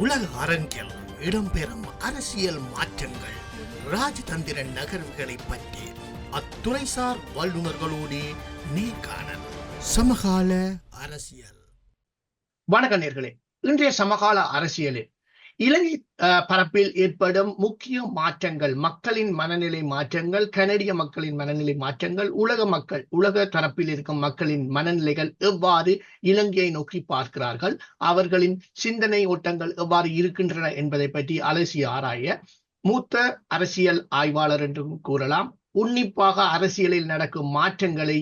உலக அரங்கில் இடம்பெறும் அரசியல் மாற்றங்கள் ராஜதந்திர நகர்வுகளை பற்றி அத்துறைசார் வல்லுநர்களோடு நேர்காணல் சமகால அரசியல். வணக்க நேர்களே இன்றைய சமகால அரசியலில் இலங்கை பரப்பில் ஏற்படும் முக்கிய மாற்றங்கள் மக்களின் மனநிலை மாற்றங்கள் கனடிய மக்களின் மனநிலை மாற்றங்கள் உலக மக்கள் உலக தரப்பில் இருக்கும் மக்களின் மனநிலைகள் எவ்வாறு இலங்கையை நோக்கி பார்க்கிறார்கள் அவர்களின் சிந்தனை ஓட்டங்கள் எவ்வாறு இருக்கின்றன என்பதை பற்றி அலசி ஆராய மூத்த அரசியல் ஆய்வாளர் என்றும் கூறலாம். உன்னிப்பாக அரசியலில் நடக்கும் மாற்றங்களை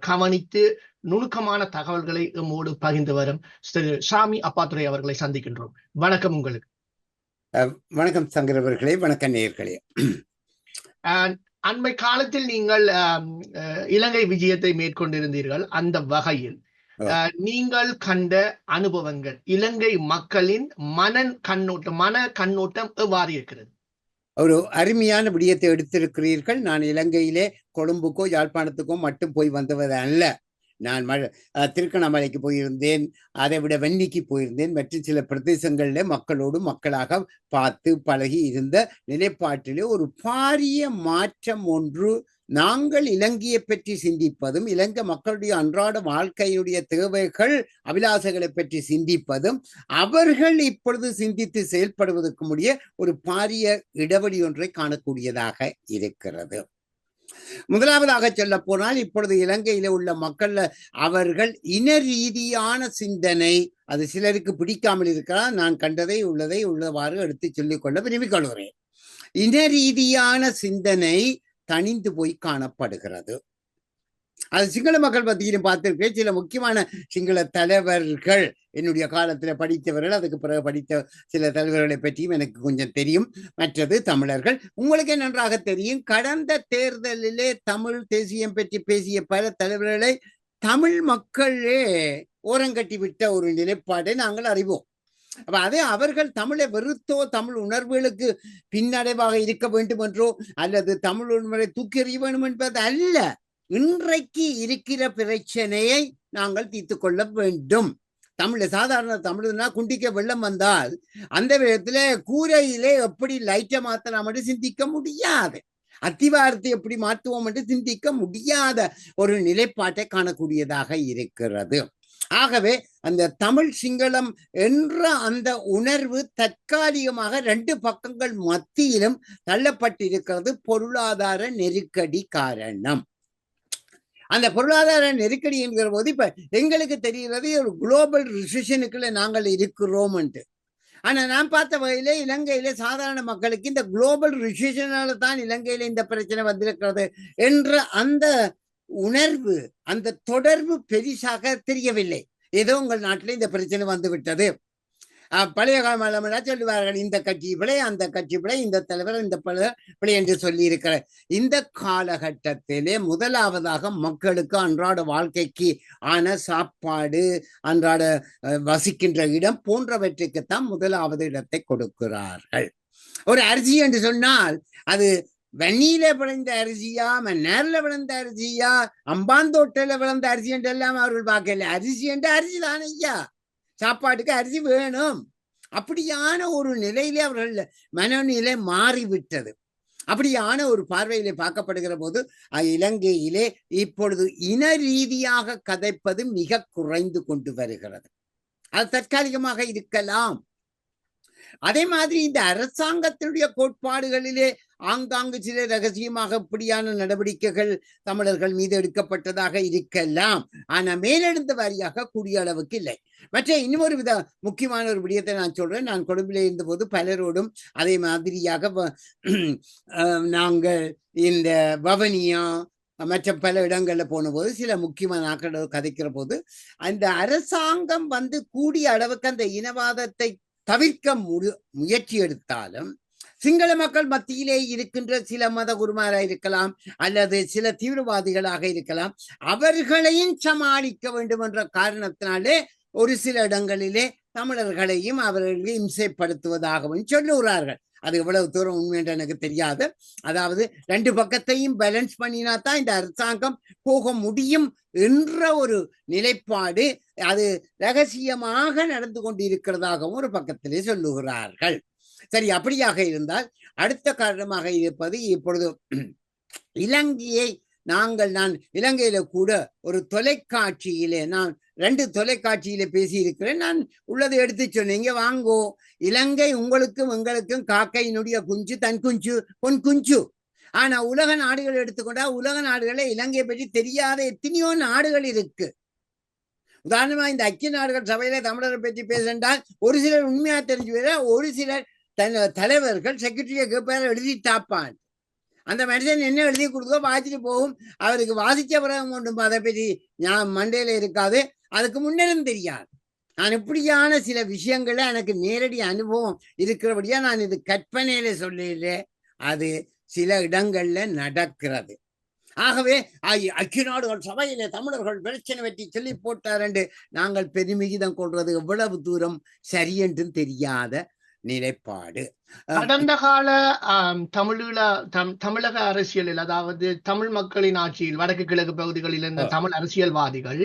கவனித்து நுணுக்கமான தகவல்களை எம்மோடு பகிர்ந்து வரும் சாமி அப்பாத்துரை அவர்களை சந்திக்கின்றோம். வணக்கம் உங்களுக்கு. வணக்கம் சங்கர் அவர்களே வணக்கம் நேயர்களே. அஹ், அண்மை காலத்தில் நீங்கள் இலங்கை விஜயத்தை மேற்கொண்டிருந்தீர்கள் அந்த வகையில். நீங்கள் கண்ட அனுபவங்கள் இலங்கை மக்களின் மனன் கண்ணோட்டம் மன கண்ணோட்டம் எவ்வாறு இருக்கிறது? ஒரு அருமையான விடயத்தை எடுத்திருக்கிறீர்கள். நான் இலங்கையிலே கொழும்புக்கோ யாழ்ப்பாணத்துக்கோ மட்டும் போய் வந்தவது அல்ல நான் ம திருக்கணமலைக்கு போயிருந்தேன். அதை விட வெண்ணிக்கு போயிருந்தேன். மற்றும் சில பிரதேசங்களில் மக்களோடு மக்களாக பார்த்து பழகி இருந்த நிலைப்பாட்டிலே ஒரு பாரிய மாற்றம் ஒன்று நாங்கள் இலங்கையை பற்றி சிந்திப்பதும் இலங்கை மக்களுடைய அன்றாட வாழ்க்கையுடைய தேவைகள் அபிலாசைகளை பற்றி சிந்திப்பதும் அவர்கள் இப்பொழுது சிந்தித்து செயல்படுவதற்கு முடிய ஒரு பாரிய இடைவெளி ஒன்றை காணக்கூடியதாக இருக்கிறது. முதலாவதாக சொல்ல போனால் இப்பொழுது இலங்கையில உள்ள மக்கள் அவர்கள் இன ரீதியான சிந்தனை அது சிலருக்கு பிடிக்காமல் இருக்கலாம். நான் கண்டதை உள்ளதை உள்ளவாறு எடுத்து சொல்லிக் கொள்ள விரும்பிக் கொள்கிறேன். இன ரீதியான சிந்தனை தணிந்து போய் காணப்படுகிறது. அது சிங்கள மக்கள் மத்தியிலும் பார்த்திருக்கேன் சில முக்கியமான சிங்கள தலைவர்கள் என்னுடைய காலத்துல படித்தவர்கள் அதுக்கு பிறகு படித்த சில தலைவர்களை பற்றியும் எனக்கு கொஞ்சம் தெரியும். மற்றது தமிழர்கள். உங்களுக்கு நன்றாக தெரியும் கடந்த தேர்தலிலே தமிழ் தேசியம் பற்றி பேசிய பல தலைவர்களை தமிழ் மக்களே ஓரங்கட்டி விட்ட ஒரு நிலைப்பாடை நாங்கள் அறிவோம். அப்ப அதே அவர்கள் தமிழை வெறுத்தோ தமிழ் உணர்வுகளுக்கு பின்னடைவாக இருக்க வேண்டும் என்றோ அல்லது தமிழ் உணர்வை தூக்கி எறிய வேண்டும் என்பது அல்ல. இன்றைக்கு இருக்கிற பிரச்சனையை நாங்கள் தீர்த்து கொள்ள வேண்டும். தமிழ் சாதாரண தமிழ்னா குண்டிக்க வெள்ளம் வந்தால் அந்த விதத்துல கூரையிலே எப்படி லைட்டை மாத்தலாம் என்று சிந்திக்க முடியாது. அத்திவாரத்தை எப்படி மாற்றுவோம் என்று சிந்திக்க முடியாத ஒரு நிலைப்பாட்டை காணக்கூடியதாக இருக்கிறது. ஆகவே அந்த தமிழ் சிங்களம் என்ற அந்த உணர்வு தற்காலிகமாக ரெண்டு பக்கங்கள் மத்தியிலும் தள்ளப்பட்டிருக்கிறது. பொருளாதார நெருக்கடி காரணம். அந்த பொருளாதார நெருக்கடி என்கிற போது இப்ப எங்களுக்கு தெரிகிறது ஒரு குளோபல் ரிசிஷனுக்குள்ள நாங்கள் இருக்கிறோம் ஆனா நான் பார்த்த வகையில இலங்கையில சாதாரண மக்களுக்கு இந்த குளோபல் ரிசிஷனால தான் இலங்கையில இந்த பிரச்சனை வந்திருக்கிறது என்ற அந்த உணர்வு அந்த தொடர்பு பெரிசாக தெரியவில்லை. ஏதோ உங்கள் நாட்டில் இந்த பிரச்சனை வந்து விட்டது பழைய காலம் சொல்லுவார்கள் இந்த கட்சி பிழை அந்த கட்சி பிழை இந்த தலைவர் இந்த பிழை என்று சொல்லி இருக்கிற இந்த காலகட்டத்திலே முதலாவதாக மக்களுக்கு அன்றாட வாழ்க்கைக்கு ஆன சாப்பாடு அன்றாட வசிக்கின்ற இடம் போன்றவற்றுக்குத்தான் முதலாவது இடத்தை கொடுக்கிறார்கள். ஒரு அரிசி என்று சொன்னால் அது வெந்நீல விளைந்த அரிசியா மன்னார்ல விளைந்த அரிசியா அம்பாந்தோட்டில விளைந்த அரிசி என்று எல்லாம் அவர்கள் பார்க்கல அரிசி என்று அரிசி தான் ஐயா. சாப்பாட்டுக்கு அரிசி வேணும். அப்படியான ஒரு நிலையிலே அவர்கள் மனநிலை மாறிவிட்டது. அப்படியான ஒரு பார்வையிலே பார்க்கப்படுகிற போது இலங்கையிலே இப்பொழுது இன ரீதியாக கதைப்பது மிக குறைந்து கொண்டு வருகிறது. அது தற்காலிகமாக இருக்கலாம். அதே மாதிரி இந்த அரசாங்கத்தினுடைய கோட்பாடுகளிலே ஆங்காங்கு சில ரகசியமாக இப்படியான நடவடிக்கைகள் தமிழர்கள் மீது எடுக்கப்பட்டதாக இருக்கலாம். ஆனா மேலெழுந்த வாரியாக கூடிய அளவுக்கு இல்லை. மற்ற இன்னொரு வித முக்கியமான ஒரு விடயத்தை நான் சொல்றேன். நான் கொழும்பில் இருந்தபோது பலரோடும் அதே மாதிரியாக நாங்கள் இந்த வவனியா மற்ற பல இடங்கள்ல போன போது சில முக்கியமான நாட்கள் கதைக்கிற போது அந்த அரசாங்கம் வந்து கூடிய அளவுக்கு அந்த இனவாதத்தை தவிர்க்க முயற்சி எடுத்தாலும் சிங்கள மக்கள் மத்தியிலே இருக்கின்ற சில மத குருமாராக இருக்கலாம் அல்லது சில தீவிரவாதிகளாக இருக்கலாம் அவர்களையும் சமாளிக்க வேண்டும் என்ற காரணத்தினாலே ஒரு சில இடங்களிலே தமிழர்களையும் அவர்களையும் இம்சைப்படுத்துவதாகவும் சொல்லுகிறார்கள். அது எவ்வளவு தூரம் உண்மை என்று எனக்கு தெரியாது. அதாவது ரெண்டு பக்கத்தையும் பேலன்ஸ் பண்ணினா தான் இந்த அரசாங்கம் போக முடியும் என்ற ஒரு நிலைப்பாடு அது ரகசியமாக நடந்து கொண்டிருக்கிறதாகவும் ஒரு பக்கத்திலே சொல்லுகிறார்கள். சரி அப்படியாக இருந்தால் அடுத்த காரணமாக இருப்பது இப்பொழுது இலங்கையை நாங்கள் நான் இலங்கையில கூட ஒரு தொலைக்காட்சியிலே நான் ரெண்டு தொலைக்காட்சியில பேசியிருக்கிறேன். நான் உள்ளதை எடுத்து சொன்னீங்க வாங்கோ. இலங்கை உங்களுக்கும் எங்களுக்கும் காக்கையினுடைய குஞ்சு தன் குஞ்சு பொன் குஞ்சு. ஆனா உலக நாடுகள் எடுத்துக்கொண்டா உலக நாடுகளே இலங்கையை பற்றி தெரியாத எத்தனையோ நாடுகள் இருக்கு. உதாரணமா இந்த ஐக்கிய நாடுகள் சபையில தமிழரை பற்றி பேசண்டால் ஒரு சிலர் உண்மையா தெரிஞ்சு ஒரு சிலர் தன் தலைவர்கள் செக்ரட்டரியை கேட்பார் எழுதி தாப்பான் அந்த மனுஷன் என்ன எழுதி கொடுத்தோ வாசிட்டு போகும். அவருக்கு வாசிச்ச பிறகு கொண்டும் அதை பற்றி நான் மண்டையில இருக்காது. அதுக்கு முன்னரும் தெரியாது. நான் இப்படியான சில விஷயங்கள்ல எனக்கு நேரடி அனுபவம் இருக்கிறபடியா நான் இது கற்பனையில சொல்லல அது சில இடங்கள்ல நடக்கிறது. ஆகவே ஐ- ஐக்கிய நாடுகள் சபையிலே தமிழர்கள் பிரச்சனை பற்றி சொல்லி போட்டார் என்று நாங்கள் பெருமிகிதம் கொள்றது எவ்வளவு தூரம் சரியென்றும் தெரியாத நிலைப்பாடு. கடந்த கால தமிழீழ தம் தமிழக அரசியலில் அதாவது தமிழ் மக்களின் ஆட்சியில் வடக்கு கிழக்கு பகுதிகளில் இருந்த. தமிழ் அரசியல்வாதிகள்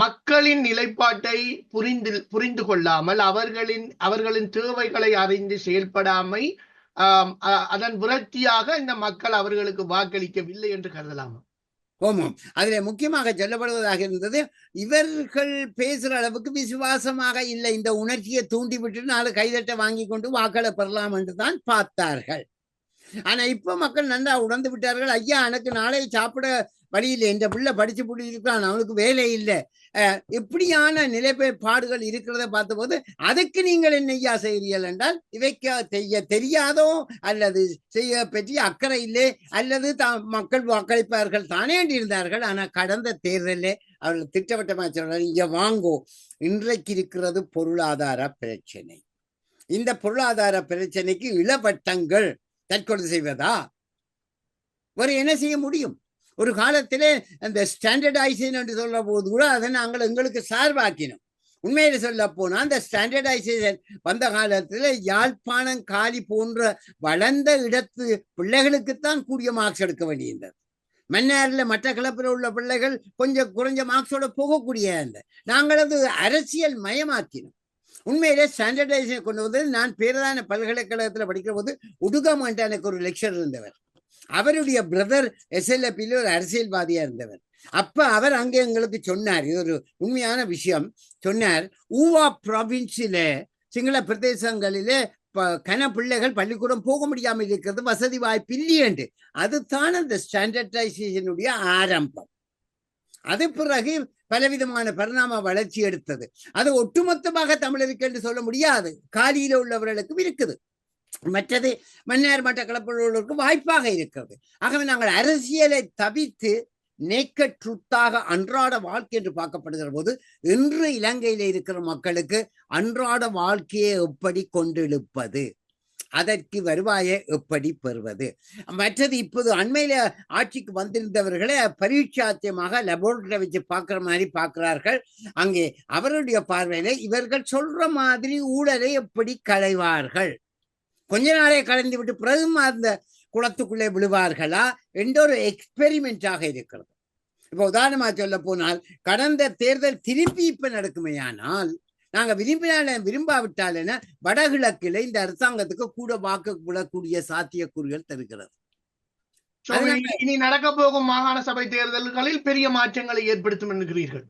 மக்களின் நிலைப்பாட்டை புரிந்து புரிந்து கொள்ளாமல் அவர்களின் அவர்களின் தேவைகளை அறிந்து செயல்படாமை அதன் விரக்தியாக இந்த மக்கள் அவர்களுக்கு வாக்களிக்கவில்லை என்று கருதலாமா? ஹோமம் அதுல முக்கியமாக சொல்லப்படுவதாக இருந்தது இவர்கள் பேசுற அளவுக்கு விசுவாசமாக இல்லை. இந்த உணர்ச்சியை தூண்டி விட்டு நாலு கைதட்ட வாங்கி கொண்டு வாக்களை பெறலாம் என்று தான் பார்த்தார்கள். ஆனா இப்ப மக்கள் நன்றா உணர்ந்து விட்டார்கள். ஐயா எனக்கு நாளை சாப்பிட வழி இல்லை. இந்த பிள்ளை படிச்சு பிடிச்சிருக்கான் அவனுக்கு வேலை இல்லை. இப்படியான நிலைப்பாடுகள் இருக்கிறத பார்த்தபோது அதுக்கு நீங்கள் என்னையா செய்கிறீர்கள் என்றால் இவைக்க செய்ய தெரியாதோ அல்லது செய்ய பற்றி அக்கறை இல்லை அல்லது தா- மக்கள் வாக்களிப்பார்கள் தானே இருந்தார்கள் ஆனால் கடந்த தேர்தலில் அவர்கள் திட்டவட்டமாக சொல்றாரு இங்க வாங்கோ இன்றைக்கு இருக்கிறது பொருளாதார பிரச்சனை. இந்த பொருளாதார பிரச்சனைக்கு இளவட்டங்கள் தற்கொலை செய்வதா? வேறு என்ன செய்ய முடியும்? ஒரு காலத்திலே அந்த ஸ்டாண்டர்டைசேஷன் என்று சொல்ல போது கூட அதை நாங்கள் எங்களுக்கு சார்பாக்கினோம். உண்மையில சொல்ல போனா அந்த ஸ்டாண்டர்டைசேஷன் வந்த காலத்துல யாழ்ப்பாணம் காலி போன்ற வளர்ந்த இடத்து பிள்ளைகளுக்குத்தான் கூடிய மார்க்ஸ் எடுக்க வேண்டியிருந்தது. மன்னாரில் மற்ற உள்ள பிள்ளைகள் கொஞ்சம் குறைஞ்ச மார்க்ஸோட போகக்கூடிய அந்த. நாங்கள் அது அரசியல் மயமாக்கினோம். உண்மையிலே ஸ்டாண்டர்டைசேஷன் கொண்டு வந்து நான் பேரதான பல்கலைக்கழகத்தில் படிக்கிற போது உடுகமாண்டானுக்கு ஒரு லெக்சர் இருந்தவர். அவருடைய பிரதர் எஸ்எல்எப்பில ஒரு அரசியல்வாதியா இருந்தவர். அப்ப அவர் அங்கே எங்களுக்கு சொன்னார். இது ஒரு உண்மையான விஷயம். சொன்னார் ஊவா ப்ராவின்ஸில சிங்கள பிரதேசங்களிலே கன பிள்ளைகள் பள்ளிக்கூடம் போக முடியாமல் இருக்கிறது வசதி வாய்ப்பு இல்லையண்டு அதுதான் அந்த ஸ்டாண்டர்டைசேஷனுடைய ஆரம்பம். அது பிறகு பலவிதமான பரிணாம வளர்ச்சி எடுத்தது. அது ஒட்டுமொத்தமாக தமிழருக்கு என்று சொல்ல முடியாது. காலியில உள்ளவர்களுக்கும் இருக்குது. மற்றது மன்னார் மட்ட கலப்பொழுவர்களுக்கு வாய்ப்பாக இருக்கிறது. ஆகவே நாங்கள் அரசியலை தவித்து நேக்கட் ட்ருத்தாக அன்றாட வாழ்க்கை என்று பார்க்கப்படுகிற போது இன்று இலங்கையில இருக்கிற மக்களுக்கு அன்றாட வாழ்க்கையை எப்படி கொண்டெழுப்பது? அதற்கு வருவாயை எப்படி பெறுவது? மற்றது இப்போது அண்மையில ஆட்சிக்கு வந்திருந்தவர்களை பரீட்சாத்தியமாக லெபோரட்டரி வச்சு பார்க்கிற மாதிரி பார்க்கிறார்கள். அங்கே அவருடைய பார்வையில இவர்கள் சொல்ற மாதிரி ஊழலை எப்படி களைவார்கள்? கொஞ்ச நாளே கலந்து விட்டு பிறகு அந்த குளத்துக்குள்ளே விழுவார்களா? என்ற ஒரு எக்ஸ்பெரிமெண்டாக இருக்கிறது. இப்ப உதாரணமா சொல்ல போனால் கடந்த தேர்தல் திருப்பி இப்ப நடக்குமேயானால் நாங்க விரும்பினால விரும்பாவிட்டால் என வடகிழக்கில் இந்த அரசாங்கத்துக்கு கூட வாக்கு விடக்கூடிய சாத்தியக்கூறுகள் தருகிறது. இனி- நடக்க போகும் மாகாண சபை தேர்தல்களில் பெரிய மாற்றங்களை ஏற்படுத்தும் என்கிறீர்கள்.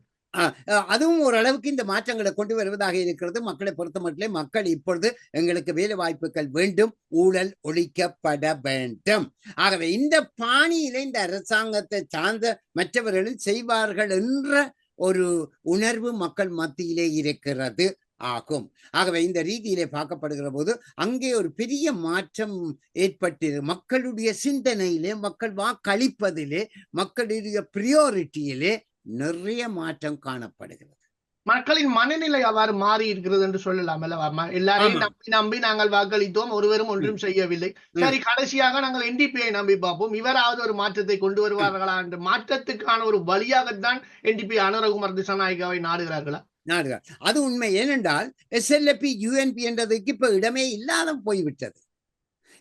அதுவும் ஓரளவுக்கு இந்த மாற்றங்களை கொண்டு வருவதாக இருக்கிறது. மக்களை பொறுத்த மட்டும் மக்கள் இப்பொழுது எங்களுக்கு வேலை வாய்ப்புகள் வேண்டும். ஊழல் ஒழிக்கப்பட வேண்டும். ஆகவே இந்த பாணியில இந்த அரசாங்கத்தை சார்ந்த மற்றவர்களும் செய்வார்கள் என்ற ஒரு உணர்வு மக்கள் மத்தியிலே இருக்கிறது ஆகும். ஆகவே இந்த ரீதியிலே பார்க்கப்படுகிற போது அங்கே ஒரு பெரிய மாற்றம் ஏற்பட்டு மக்களுடைய சிந்தனையிலே மக்கள் வாக்களிப்பதிலே மக்களுடைய பிரியோரிட்டியிலே நிறைய மாற்றம் காணப்படுகிறது. மக்களின் மனநிலை அவ்வாறு மாறி இருக்கிறது என்று சொல்லலாம் அல்லவா? எல்லாரையும். நம்பி நம்பி நாங்கள் வாக்களித்தோம் ஒருவரும் ஒன்றும் செய்யவில்லை. சரி கடைசியாக நாங்கள் என்டிபியை நம்பி பார்ப்போம். இவராவது ஒரு மாற்றத்தை கொண்டு வருவார்களா என்ற மாற்றத்துக்கான ஒரு வழியாகத்தான் என்டிபி அனுரகுமார் திசாநாயகாவை நாடுகிறார்களா? நாடுகள் அது உண்மை. ஏனென்றால் எஸ்எல்பி யூஎன்பி என்றதுக்கு இப்ப இடமே இல்லாத போய்விட்டது.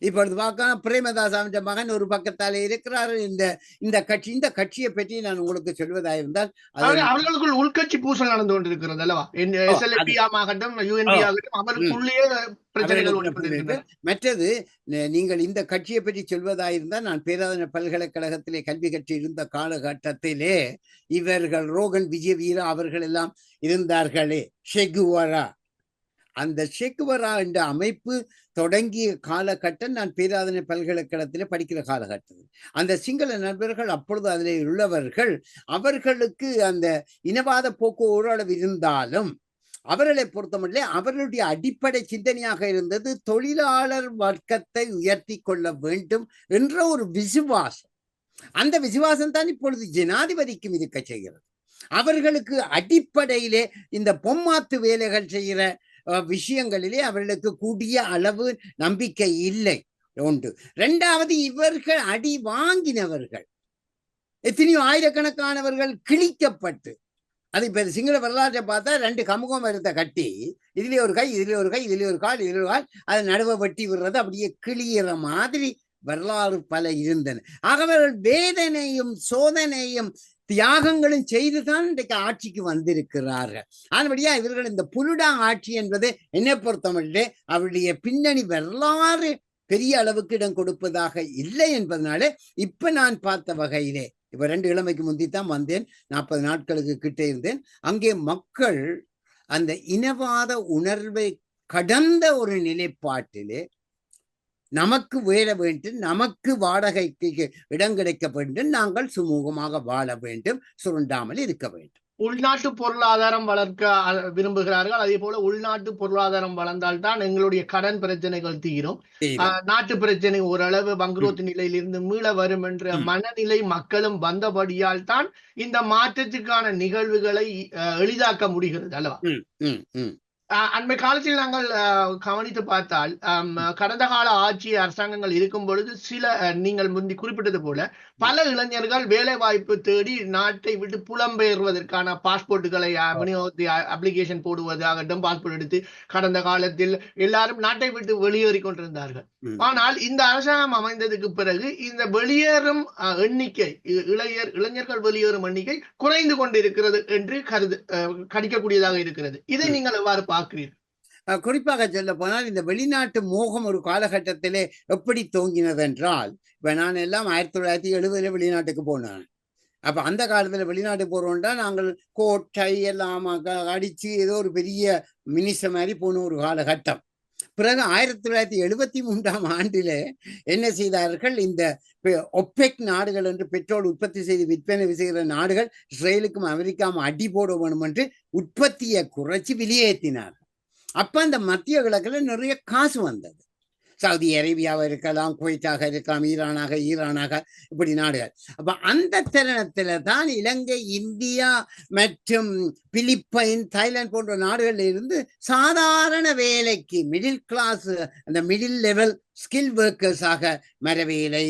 இப்பொழுது பார்க்க பிரேமதாஸ் அவன் மகன் ஒரு பக்கத்தாலே இருக்கிறார் இந்த இந்த கட்சி இந்த கட்சியை பற்றி நான் உங்களுக்கு அது அதாவது அவர்களுக்குள் உள்கட்சி பூசல் நடந்து கொண்டிருக்கிறது அல்லவா? ஆகட்டும் யூஎன்பி மற்றது நீங்கள் இந்த கட்சியை பற்றி சொல்வதாயிருந்தால் நான் பேராதன பல்கலைக்கழகத்திலே கல்வி கற்று இருந்த காலகட்டத்திலே இவர்கள் ரோகன் விஜய வீரா அவர்கள் எல்லாம் இருந்தார்களே. ஷெகுவரா. அந்த ஷெகுவரா என்ற அமைப்பு தொடங்கிய காலகட்டம் நான் பேராதனை பல்கலைக்கழகத்தில் படிக்கிற காலகட்டம் அந்த சிங்கள நண்பர்கள் அப்பொழுது அதில் உள்ளவர்கள் அவர்களுக்கு அந்த இனவாத போக்கு ஓரளவு இருந்தாலும் அவர்களை பொறுத்தமட்டிலே அவர்களுடைய அடிப்படை சிந்தனையாக இருந்தது தொழிலாளர் வர்க்கத்தை உயர்த்தி கொள்ள வேண்டும் என்ற ஒரு விசுவாசம். அந்த விசுவாசம் தான் இப்பொழுது ஜனாதிபதிக்கும் இருக்க செய்கிறது. அவர்களுக்கு அடிப்படையிலே இந்த பொம்மாத்து வேலைகள் செய்கிற விஷயங்களிலே அவர்களுக்கு கூடிய அளவு நம்பிக்கை இல்லை. ஒன்று. இரண்டாவது இவர்கள் அடி வாங்கினவர்கள். எத்தனையோ ஆயிரக்கணக்கானவர்கள் கிழிக்கப்பட்டு அது இப்ப சிங்கள வரலாற்றை பார்த்தா ரெண்டு கமுகம் எடுத்த கட்டி இதுல ஒரு கை இதுல ஒரு கை இதுல ஒரு கால் இதுல ஒரு கால் அதை நடுவ வெட்டி விடுறது அப்படியே கிளியிற மாதிரி வரலாறு பல இருந்தன. ஆகவே அவர்கள் வேதனையும் சோதனையும் தியாகங்களும் செய்துதான் இன்றைக்கு ஆட்சிக்கு வந்திருக்கிறார்கள். ஆனபடியா இவர்கள் இந்த புலுடா ஆட்சி என்பது என்னை பொறுத்தமட்டிலே அவருடைய பின்னணி வரலாறு பெரிய அளவுக்கு இடம் கொடுப்பதாக இல்லை என்பதனாலே இப்ப நான் பார்த்த வகையிலே இப்ப ரெண்டு இளமைக்கு முந்தித்தான் வந்தேன் நாற்பது நாட்களுக்கு கிட்ட இருந்தேன் அங்கே மக்கள் அந்த இனவாத உணர்வை கடந்த ஒரு நிலைப்பாட்டிலே நமக்கு வேல வேண்டும் நமக்கு வாடகைக்கு இடம் கிடைக்க வேண்டும் நாங்கள் சுமூகமாக வாழ வேண்டும் சுருண்டாமல் இருக்க வேண்டும். உள்நாட்டு பொருளாதாரம் வளர்க்க விரும்புகிறார்கள். அதே போல உள்நாட்டு பொருளாதாரம் வளர்ந்தால்தான் எங்களுடைய கடன் பிரச்சனைகள் தீரும். நாட்டு பிரச்சனை ஓரளவு வங்குரோத்து நிலையிலிருந்து மீள வரும் என்ற. மனநிலை மக்களும் வந்தபடியால் தான் இந்த மாற்றத்துக்கான நிகழ்வுகளை எளிதாக்க முடிகிறது அல்லவா? அண்மை காலத்தில் நாங்கள் கவனித்து பார்த்தால் கடந்த கால ஆட்சி அரசாங்கங்கள் இருக்கும் பொழுது சில நீங்கள் முந்தி குறிப்பிட்டது போல பல இளைஞர்கள் வேலை வாய்ப்பு தேடி நாட்டை விட்டு புலம்பெயர்வதற்கான பாஸ்போர்ட்டுகளை விநியோகத்தை அப்ளிகேஷன் போடுவதாகட்டும் பாஸ்போர்ட் எடுத்து கடந்த காலத்தில் எல்லாரும் நாட்டை விட்டு வெளியேறி கொண்டிருந்தார்கள். ஆனால் இந்த அரசாங்கம் அமைந்ததுக்கு பிறகு இந்த வெளியேறும் எண்ணிக்கை இ- இளைஞர் இளைஞர்கள் வெளியேறும் எண்ணிக்கை குறைந்து கொண்டிருக்கிறது என்று கருது கணிக்கக்கூடியதாக இருக்கிறது இதை. நீங்கள் எவ்வாறு பார்க்கிறீர்கள் அஹ் குறிப்பாக சொல்ல போனால் இந்த வெளிநாட்டு மோகம் ஒரு காலகட்டத்திலே எப்படி தோங்கினது என்றால் இப்ப நான் எல்லாம் ஆயிரத்தி தொள்ளாயிரத்தி எழுபதுல வெளிநாட்டுக்கு போனேன். அப்ப அந்த காலத்துல வெளிநாட்டுக்கு போறோம்னா நாங்கள் கோட்டை எல்லாம் அடித்து அடிச்சு ஏதோ ஒரு பெரிய மினிஸ்ட மாதிரி போன ஒரு காலகட்டம். பிறகு ஆயிரத்தி தொள்ளாயிரத்தி எழுபத்தி மூன்றாம் ஆண்டிலே என்ன செய்தார்கள்? இந்த ஒப்பெக் நாடுகள் என்று பெட்ரோல் உற்பத்தி செய்து விற்பனை செய்கிற நாடுகள் இஸ்ரேலுக்கும் அமெரிக்காவும் அடி போட வேணும் என்று உற்பத்தியை குறைச்சி வெளியேற்றினார் அப்ப அந்த மத்திய கிழக்குல நிறைய காசு வந்தது. சவுதி அரேபியாவாக இருக்கலாம் குவைத்தாக இருக்கலாம் ஈரானாக ஈரானாக இப்படி நாடுகள். அப்ப அந்த தருணத்துல தான் இலங்கை இந்தியா மற்றும் பிலிப்பைன் தாய்லாந்து போன்ற நாடுகளில் இருந்து சாதாரண வேலைக்கு மிடில் கிளாஸ் அந்த மிடில் லெவல் ஸ்கில் ஒர்க்கர்ஸாக மரவேலை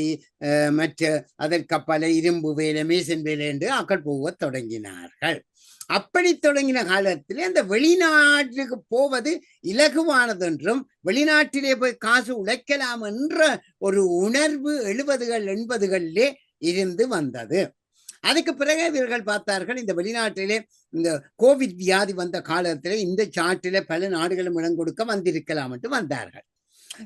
அஹ், மற்ற அதற்கப்பல இரும்பு வேலை மேசன் வேலை என்று ஆக்கள் போக தொடங்கினார்கள். அப்படி தொடங்கின காலத்திலே அந்த வெளிநாட்டுக்கு போவது இலகுவானதென்றும் வெளிநாட்டிலே போய் காசு உழைக்கலாம் என்ற ஒரு உணர்வு எழுபதுகள் எண்பதுகளிலே இருந்து வந்தது. அதுக்கு பிறகு இவர்கள் பார்த்தார்கள் இந்த வெளிநாட்டிலே இந்த கோவிட் வியாதி வந்த காலத்திலே இந்த சாட்டிலே பல நாடுகளும் இடம் கொடுக்க வந்திருக்கலாம் என்று வந்தார்கள்.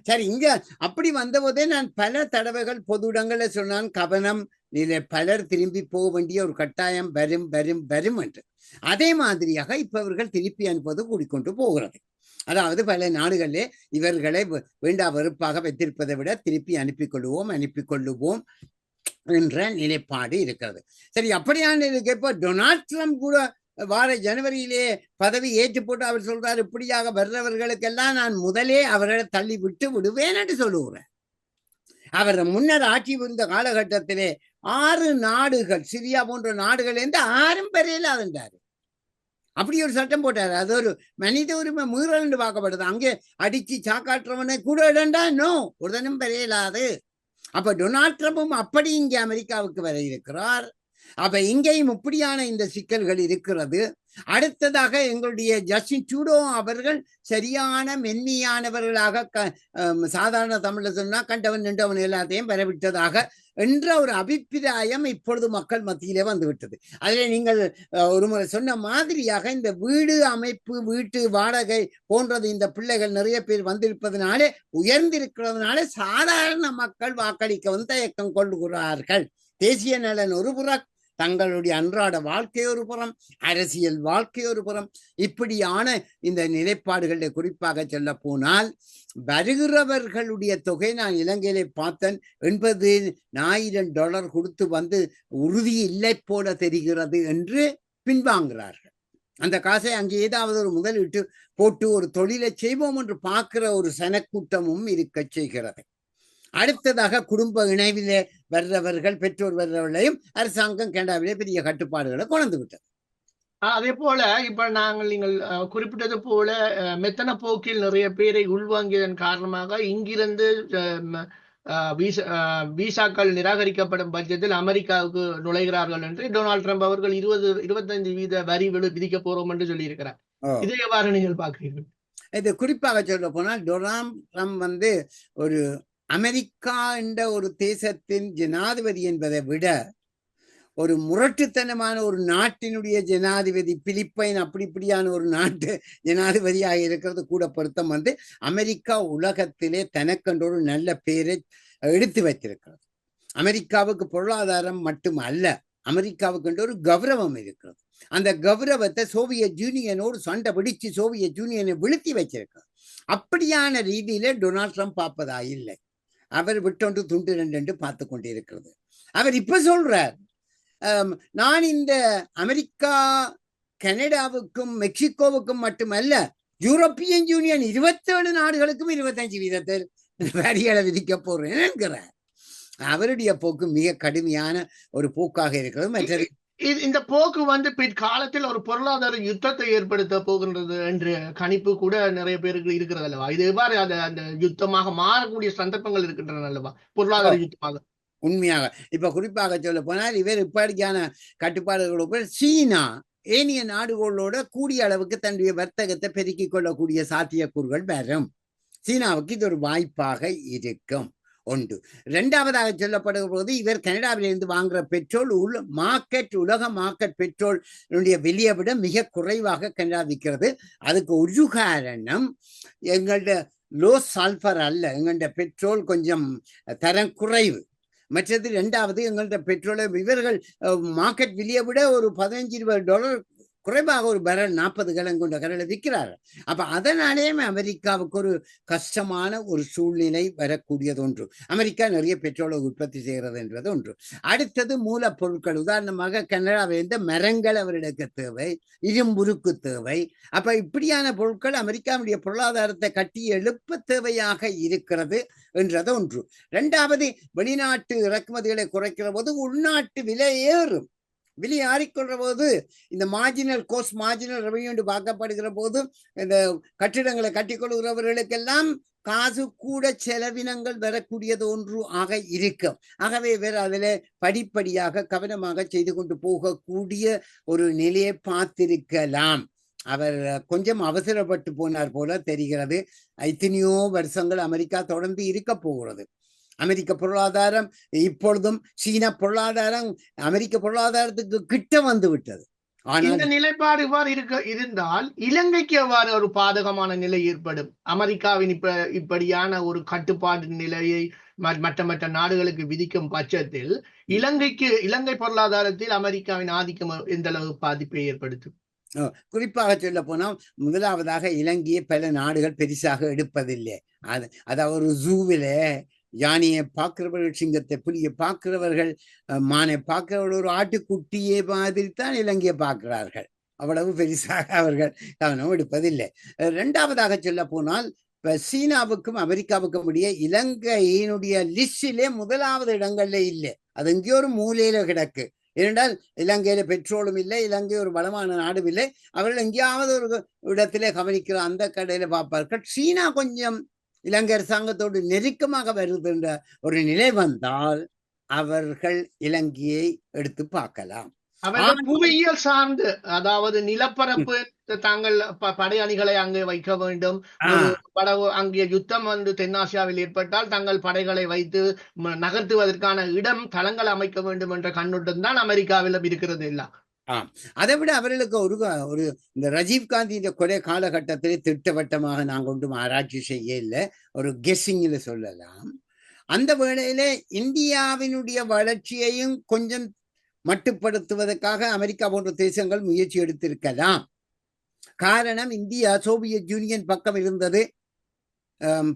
சரி இங்க அப்படி வந்தபோதே நான் பல தடவைகள் பொது இடங்களில் சொன்னான் கவனம் இதுல பலர் திரும்பி போக வேண்டிய ஒரு கட்டாயம் வரும் வரும் வரும் என்று. அதே மாதிரியாக இப்ப இவர்கள் திருப்பி அனுப்புவது கூடிக்கொண்டு போகிறது. அதாவது பல நாடுகளிலே இவர்களை வேண்டா வெறுப்பாக வைத்திருப்பதை விட திருப்பி அனுப்பி கொள்வோம் அனுப்பி கொள்ளுவோம் என்ற நிலைப்பாடு இருக்கிறது. சரி அப்படியான இருக்கு டொனால்ட் ட்ரம்ப் கூட வார ஜனவரியிலே பதவி ஏற்று போட்டு அவர் சொல்றாரு இப்படியாக வர்றவர்களுக்கெல்லாம் நான் முதலே அவர்களை தள்ளி விட்டு விடுவேன் என்று சொல்லுகிறேன் அவர் முன்னர் ஆட்சி புரிந்த காலகட்டத்திலே ஆறு நாடுகள் சிரியா போன்ற நாடுகள் என்று ஆறும் பெரியலாதுன்றாரு அப்படி ஒரு சட்டம் போட்டாரு. அது ஒரு மனித உரிமை மீறல் என்று பார்க்கப்படுது. அங்கே அடிச்சு சாக்காட்டுறவனை கூட இடண்டா நோ உடனும் பெரியலாது அப்ப டொனால்ட் ட்ரம்பும் அப்படி இங்கே அமெரிக்காவுக்கு வர இருக்கிறார். அப்ப இங்கேயும் இப்படியான இந்த சிக்கல்கள் இருக்கிறது. அடுத்ததாக எங்களுடைய ஜஸ்டின் சூடோ அவர்கள் சரியான மென்மையானவர்களாக க சாதாரண தமிழ்ல சொன்னா கண்டவன் நின்றவன் எல்லாத்தையும் பெறவிட்டதாக என்ற ஒரு அபிப்பிராயம் இப்பொழுது மக்கள் மத்தியிலே வந்துவிட்டது. அதில் நீங்கள் ஒரு முறை சொன்ன மாதிரியாக இந்த வீடு அமைப்பு வீட்டு வாடகை போன்றது இந்த பிள்ளைகள் நிறைய பேர் வந்திருப்பதனாலே உயர்ந்திருக்கிறதுனாலே சாதாரண மக்கள் வாக்களிக்க வந்து தயக்கம் கொள்ளுகிறார்கள் தேசிய நலன் ஒரு புறம் தங்களுடைய அன்றாட வாழ்க்கை ஒரு புறம் அரசியல் வாழ்க்கை ஒரு புறம். இப்படியான இந்த நிலைப்பாடுகளை குறிப்பாக சொல்ல போனால் வருகிறவர்களுடைய தொகை நான் இலங்கையிலே பார்த்தேன். எண்பது ஆயிரம் டாலர் கொடுத்து வந்து உறுதி இல்லை போல தெரிகிறது என்று பின்வாங்குகிறார்கள். அந்த காசை அங்கே ஏதாவது ஒரு முதலீட்டு போட்டு ஒரு தொழிலை செய்வோம் என்று பார்க்கிற ஒரு சனக்கூட்டமும் இருக்க செய்கிறது. அடுத்ததாக குடும்ப இணைவிலே வர்றவர்கள் பெற்றோர் வர்றவர்களையும் அரசாங்கம் கனடாவிலே பெரிய கட்டுப்பாடுகளை கொண்டு விட்டது. அதே போல இப்ப நாங்கள் நீங்கள் குறிப்பிட்டது போல மெத்தன போக்கில் நிறைய பேரை உள்வாங்கியதன் காரணமாக இங்கிருந்து வீசாக்கள் நிராகரிக்கப்படும் பட்சத்தில் அமெரிக்காவுக்கு நுழைகிறார்கள் என்று டொனால்ட் ட்ரம்ப் அவர்கள் இருபது இருபத்தைந்து வீத வரி விதிக்க போறோம் என்று சொல்லியிருக்கிறார். இதை எவ்வாறு நீங்கள் பார்க்கிறீர்கள். இது குறிப்பாக சொல்ல போனால் டொனால்ட் ட்ரம்ப் வந்து ஒரு அமெரிக்கா என்ற ஒரு தேசத்தின் ஜனாதிபதி என்பதை விட ஒரு முரட்டுத்தனமான ஒரு நாட்டினுடைய ஜனாதிபதி பிலிப்பைன் அப்படி இப்படியான ஒரு நாட்டு ஜனாதிபதியாக இருக்கிறது கூட பொருத்தம் வந்து அமெரிக்கா உலகத்திலே தனக்கென்ற ஒரு நல்ல பேரை எடுத்து வைத்திருக்கிறது. அமெரிக்காவுக்கு பொருளாதாரம் மட்டும் அல்ல அமெரிக்காவுக்கு ஒரு கௌரவம் இருக்கிறது. அந்த கௌரவத்தை சோவியத் யூனியனோடு சண்டை பிடிச்சு சோவியத் யூனியனை விழுத்தி வச்சிருக்கிறது அப்படியான ரீதியில டொனால்ட் ட்ரம்ப் பார்ப்பதா இல்லை. அவர் விட்டொன்று துண்டு ரெண்டு பார்த்து கொண்டிருக்கிறது. அவர் இப்ப சொல்றார் நான் இந்த அமெரிக்கா கனடாவுக்கும் மெக்சிகோவுக்கும் மட்டுமல்ல யூரோப்பியன் யூனியன் இருபத்தேழு நாடுகளுக்கும் இருபத்தஞ்சு வீதத்தில் வரிகளை விதிக்க போறேன் என்கிறார். அவருடைய போக்கு மிக கடுமையான ஒரு போக்காக இருக்கிறது. மற்ற இந்த போக்கு வந்து பிற்காலத்தில் ஒரு பொருளாதார யுத்தத்தை ஏற்படுத்த போகின்றது என்ற கணிப்பு கூட நிறைய பேருக்கு இருக்கிறது அல்லவா இது எவ்வாறு அந்த அந்த யுத்தமாக மாறக்கூடிய சந்தர்ப்பங்கள் இருக்கின்றன அல்லவா பொருளாதார யுத்தமாக. உண்மையாக. இப்ப குறிப்பாக சொல்ல போனால் இவர் இப்படியான கட்டுப்பாடுகளோடு சீனா ஏனைய நாடுகளோட கூடிய அளவுக்கு தன்னுடைய வர்த்தகத்தை பெருக்கிக் கொள்ளக்கூடிய சாத்தியக்கூறுகள் வரும். சீனாவுக்கு இது ஒரு வாய்ப்பாக இருக்கும். ஒன்று இரண்டாவதாக சொல்லப்படுகிற போது இவர் கனடாவிலிருந்து வாங்குற பெட்ரோல் உள் மார்க்கெட் உலக மார்க்கெட் பெட்ரோல் விலையை விட மிக குறைவாக கனடா விற்கிறது. அதுக்கு ஒரு காரணம் எங்கள்ட லோ சல்ஃபர் அல்ல எங்கள்ட பெட்ரோல் கொஞ்சம் தரம் குறைவு. மற்றது ரெண்டாவது எங்கள்ட்ட பெட்ரோலை இவர்கள் மார்க்கெட் விலையை விட ஒரு பதினஞ்சு இருபது டாலர் குறைவாக ஒரு பரல் நாற்பது கலம் கொண்ட கரலை விற்கிறார்கள். அப்ப அதனாலேயே அமெரிக்காவுக்கு ஒரு கஷ்டமான ஒரு சூழ்நிலை வரக்கூடியது ஒன்று. அமெரிக்கா நிறைய பெட்ரோலை உற்பத்தி செய்கிறது என்றது ஒன்று. அடுத்தது மூலப்பொருட்கள். உதாரணமாக கனடாவிலிருந்து மரங்கள் அவர்களுக்கு தேவை? இரும்புருக்கு தேவை. அப்ப இப்படியான பொருட்கள் அமெரிக்காவுடைய பொருளாதாரத்தை கட்டி எழுப்ப தேவையாக இருக்கிறது என்றது ஒன்று. இரண்டாவது வெளிநாட்டு இறக்குமதிகளை குறைக்கிற போது உள்நாட்டு விலை ஏறும். விலை போது இந்த மார்ஜினல் கோஸ்ட் மார்ஜினல் ரெவன்யூ என்று பார்க்கப்படுகிற போது இந்த கட்டிடங்களை கட்டிக்கொள்கிறவர்களுக்கெல்லாம் காசு கூட செலவினங்கள் வரக்கூடியது ஒன்று ஆக இருக்கும். ஆகவே வேறு அதில் படிப்படியாக கவனமாக செய்து கொண்டு போகக்கூடிய ஒரு நிலையை பார்த்திருக்கலாம். அவர் கொஞ்சம் அவசரப்பட்டு போனார் போல தெரிகிறது. எத்தனையோ வருஷங்கள் அமெரிக்கா தொடர்ந்து இருக்க போகிறது. அமெரிக்க பொருளாதாரம் இப்பொழுதும் சீன பொருளாதாரம் அமெரிக்க பொருளாதாரத்துக்கு கிட்ட வந்து விட்டது. இந்த நிலைப்பாடு இவ்வாறு இருக்க இருந்தால் இலங்கைக்கு எவ்வாறு ஒரு பாதகமான நிலை ஏற்படும்? அமெரிக்காவின் இப்ப இப்படியான ஒரு கட்டுப்பாடு நிலையை மற்ற மற்ற நாடுகளுக்கு விதிக்கும் பட்சத்தில் இலங்கைக்கு இலங்கை பொருளாதாரத்தில் அமெரிக்காவின் ஆதிக்கம் எந்த அளவு பாதிப்பை ஏற்படுத்தும்? குறிப்பாக சொல்ல போனால் முதலாவதாக இலங்கையை பல நாடுகள் பெருசாக எடுப்பதில்லை. அது அதாவது ஒரு ஜூவில யானையை பார்க்கிறவர்கள் சிங்கத்தை புலியை பார்க்கிறவர்கள் மானை பார்க்கிறவர்கள் ஒரு ஆட்டுக்குட்டியை மாதிரி தான் இலங்கையை பார்க்கிறார்கள். அவ்வளவு பெருசாக அவர்கள் கவனம் எடுப்பதில்லை. இரண்டாவதாக சொல்ல போனால் இப்ப சீனாவுக்கும் அமெரிக்காவுக்கும் இடையே இலங்கையினுடைய லிஸ்டிலே முதலாவது இடங்கள்ல இல்லை. அது எங்கேயோ ஒரு மூலையில கிடக்கு. ஏனென்றால் இலங்கையில பெட்ரோலும் இல்லை இலங்கை ஒரு வளமான நாடும் இல்லை. அவர்கள் எங்கேயாவது ஒரு இடத்திலே கவனிக்கிற அந்த கடையில பார்ப்பார்கள். சீனா கொஞ்சம் இலங்கை அரசாங்கத்தோடு நெருக்கமாக வருகின்ற ஒரு நிலை வந்தால் அவர்கள் இலங்கையை எடுத்து பார்க்கலாம். புவியியல் சார்ந்து அதாவது நிலப்பரப்பு தாங்கள் படையணிகளை அங்கே வைக்க வேண்டும். ஒரு பட அங்கே யுத்தம் வந்து தென்னாசியாவில் ஏற்பட்டால் தங்கள் படைகளை வைத்து நகர்த்துவதற்கான இடம் தளங்கள் அமைக்க வேண்டும் என்ற கண்ணோட்டம் தான் அமெரிக்காவிலும் இருக்கிறது எல்லாம். அதை விட அவர்களுக்கு ஒரு ஒரு இந்த ரஜீவ் காந்தியின் கொலை காலகட்டத்தில் திட்டவட்டமாக நாங்கள் ஒன்றும் ஆராய்ச்சி செய்ய இல்லை. ஒரு கெஸ்ஸிங்கில் சொல்லலாம். அந்த வேளையில இந்தியாவினுடைய வளர்ச்சியையும் கொஞ்சம் மட்டுப்படுத்துவதற்காக அமெரிக்கா போன்ற தேசங்கள் முயற்சி எடுத்திருக்கலாம். காரணம் இந்தியா சோவியத் யூனியன் பக்கம் இருந்தது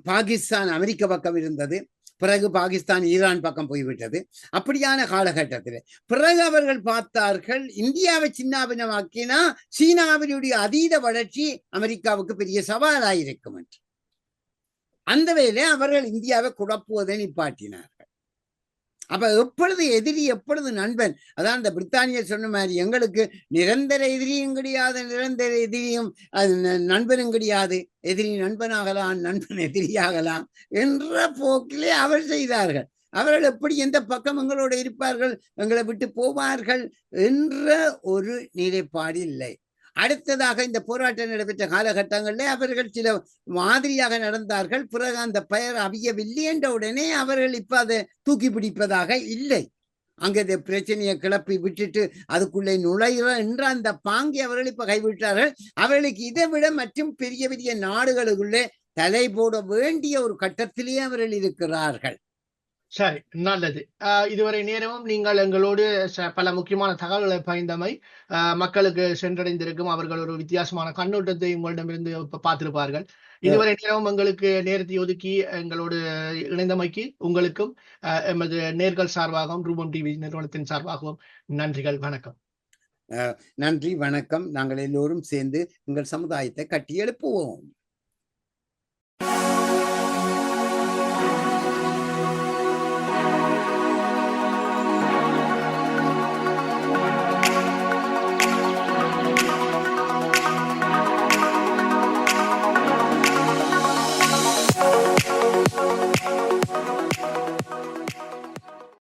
பாகிஸ்தான் அமெரிக்க பக்கம் இருந்தது. பிறகு பாகிஸ்தான் ஈரான் பக்கம் போய்விட்டது. அப்படியான காலகட்டத்தில் பிறகு அவர்கள் பார்த்தார்கள் இந்தியாவை சின்னாபினமாக்கினா சீனாவினுடைய அதீத வளர்ச்சி அமெரிக்காவுக்கு பெரிய சவாலாயிருக்கும் என்று. அந்த வேலை அவர்கள் இந்தியாவை குழப்புவதை நிப்பாட்டினார். அப்ப எப்பொழுது எதிரி எப்பொழுது நண்பன்? அதான் இந்த பிரித்தானிய சொன்ன மாதிரி எங்களுக்கு நிரந்தர எதிரியும் கிடையாது நிரந்தர எதிரியும் அது நண்பனும் கிடையாது. எதிரி நண்பனாகலாம் நண்பன் எதிரியாகலாம் என்ற போக்கிலே அவர் செய்தார்கள். அவர்கள் எப்படி எந்த பக்கம் எங்களோடு இருப்பார்கள் எங்களை விட்டு போவார்கள் என்ற ஒரு நிலைப்பாடு இல்லை. அடுத்ததாக இந்த போராட்டம் நடைபெற்ற காலகட்டங்களில் அவர்கள் சில மாதிரியாக நடந்தார்கள். பிறகு அந்த பெயர் அவியவில்லை என்ற உடனே அவர்கள் இப்ப அதை தூக்கி பிடிப்பதாக இல்லை. அங்கே இந்த பிரச்சனையை கிளப்பி விட்டுட்டு அதுக்குள்ளே நுழைகிற என்ற அந்த பாங்கி அவர்கள் இப்ப கைவிட்டார்கள். அவர்களுக்கு இதை விட மற்றும் பெரிய பெரிய நாடுகளுக்குள்ளே தலை போட வேண்டிய ஒரு கட்டத்திலேயே அவர்கள் இருக்கிறார்கள். சரி நல்லது. இதுவரை நேரமும் நீங்கள் எங்களோடு பல முக்கியமான தகவல்களை பகிர்ந்தமை மக்களுக்கு சென்றடைந்திருக்கும். அவர்கள் ஒரு வித்தியாசமான கண்ணோட்டத்தை உங்களிடமிருந்து பார்த்திருப்பார்கள். இதுவரை நேரமும் எங்களுக்கு நேரத்தை ஒதுக்கி எங்களோடு இணைந்தமைக்கு உங்களுக்கும் எமது நேர்கள் சார்பாகவும் ரூபம் டிவி நிறுவனத்தின் சார்பாகவும் நன்றிகள் வணக்கம். நன்றி வணக்கம். நாங்கள் எல்லோரும் சேர்ந்து எங்கள் சமுதாயத்தை கட்டி எழுப்புவோம்.